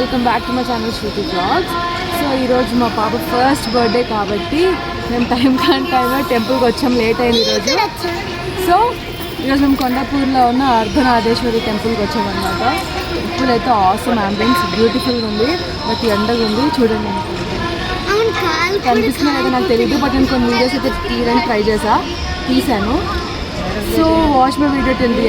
Welcome back to my channel Shruti blogs so ఈరోజు మా పాప ఫస్ట్ బర్త్డే కాబట్టి మేము టైం కాని టైంలో టెంపుల్కి వచ్చాం. లేట్ అయింది ఈరోజు. సో ఈరోజు మేము కొండాపూర్లో ఉన్న అర్ధనాదేశ్వరి టెంపుల్కి వచ్చామన్నమాట అయితే ఆసమ్ అంబియన్స్ బ్యూటిఫుల్గా ఉంది. బట్ ఎండగా ఉంది. చూడండి. కనిపిస్తున్నా కదా నాకు తెలియదు బట్ నేను కొన్ని వీడియోస్ అయితే తీయడానికి ట్రై చేసా. తీసాను so watch my video till the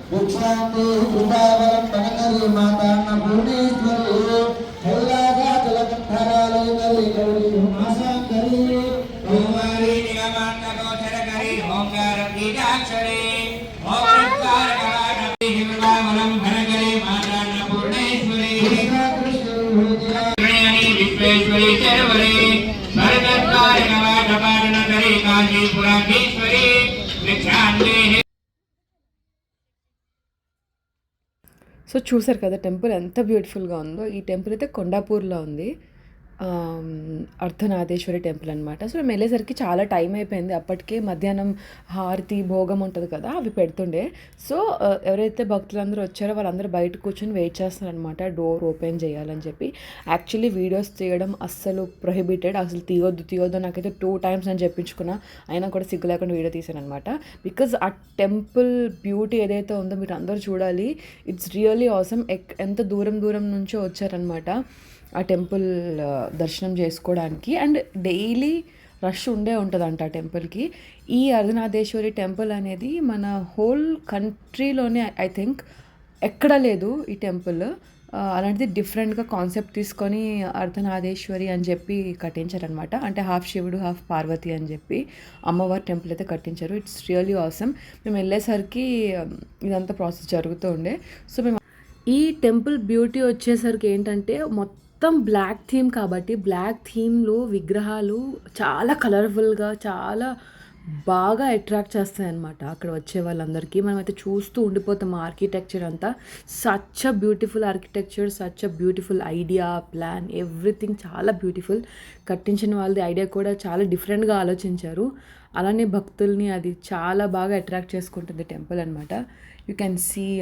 భిక్షాంతి బృందావనం కనకరి మాతాన్న భువనేశ్వరి. కైలాసాచలకంఠరాలయకరి గౌరీ ఉమాశాంకరి కుమారి నిగమాంతగోచరకరి ఓంకారం బీజాక్షరి ఓం ఋత్వారకవాటమి హిమవామలం ఘనకరి మాతాన్నపూర్ణేశ్వరి త్రయాణి విశ్వేశ్వరి చరవరి. భరతద్వారకవాటపాటనకరి కాశీపురాధీశ్వరి భిక్షాంతి సో చూసారు కదా టెంపుల్ ఎంత బ్యూటిఫుల్గా ఉందో. ఈ టెంపుల్ అయితే కొండాపూర్లో ఉంది. అర్ధనాథేశ్వరి టెంపుల్ అనమాట సో మేము వెళ్ళేసరికి చాలా టైం అయిపోయింది. అప్పటికే మధ్యాహ్నం హారతి భోగం ఉంటుంది కదా అవి పెడుతుండే. సో ఎవరైతే భక్తులందరూ వచ్చారో వాళ్ళందరూ బయట కూర్చొని వెయిట్ చేస్తున్నారనమాట డోర్ ఓపెన్ చేయాలని చెప్పి. యాక్చువల్లీ వీడియోస్ తీయడం అస్సలు ప్రొహిబిటెడ్ అసలు తీయొద్దు తీయొద్దు నాకైతే టూ టైమ్స్ అని చెప్పించుకున్నా. అయినా కూడా సిగ్గు లేకుండా వీడియో తీసాను అనమాట బికాజ్ ఆ టెంపుల్ బ్యూటీ ఏదైతే ఉందో మీరు అందరూ చూడాలి. It's really awesome. ఎంత దూరం దూరం నుంచో వచ్చారనమాట ఆ టెంపుల్ దర్శనం చేసుకోవడానికి. అండ్ డైలీ రష్ ఉండే ఉంటుందంట ఆ టెంపుల్కి. ఈ అర్ధనాథేశ్వరి టెంపుల్ అనేది మన హోల్ కంట్రీలోనే ఐ థింక్ ఎక్కడ లేదు ఈ టెంపుల్. అలాంటిది డిఫరెంట్గా కాన్సెప్ట్ తీసుకొని అర్ధనాథేశ్వరి అని చెప్పి కట్టించారనమాట. అంటే హాఫ్ శివుడు హాఫ్ పార్వతి అని చెప్పి అమ్మవారి టెంపుల్ అయితే కట్టించారు. ఇట్స్ రియలీ ఆసమ్ మేము వెళ్ళేసరికి ఇదంతా ప్రాసెస్ జరుగుతూ ఉండే. సో మేము ఈ టెంపుల్ బ్యూటీ వచ్చేసరికి ఏంటంటే మొత్తం మొత్తం బ్లాక్ థీమ్ కాబట్టి బ్లాక్ థీమ్లో విగ్రహాలు చాలా కలర్ఫుల్గా చాలా బాగా అట్రాక్ట్ చేస్తాయి అనమాట అక్కడ వచ్చే వాళ్ళందరికీ. మనం అయితే చూస్తూ ఉండిపోతాం ఆర్కిటెక్చర్ అంతా. Such a beautiful architecture such a beautiful idea plan everything చాలా బ్యూటిఫుల్ కట్టించిన వాళ్ళది ఐడియా కూడా చాలా డిఫరెంట్గా ఆలోచించారు. అలానే భక్తుల్ని అది చాలా బాగా అట్రాక్ట్ చేసుకుంటుంది టెంపుల్ అనమాట యూ కెన్ సీ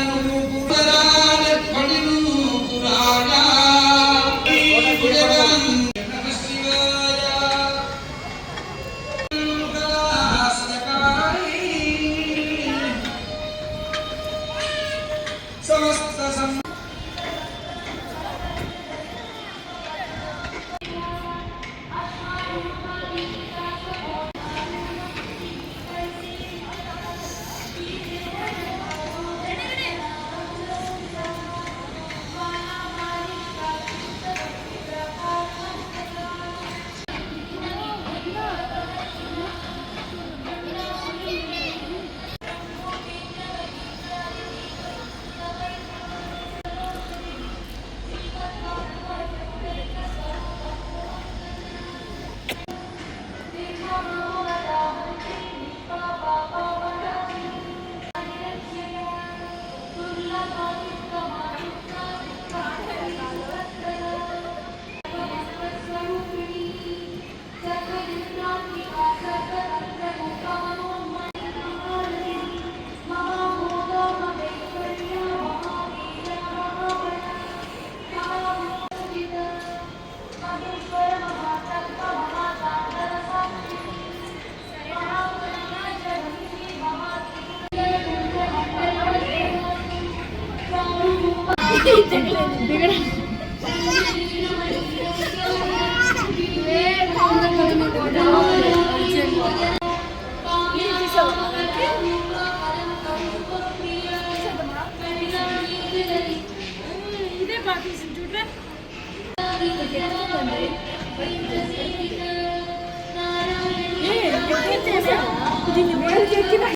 ఇదే బాగా తీసింది చూడరా దీన్ని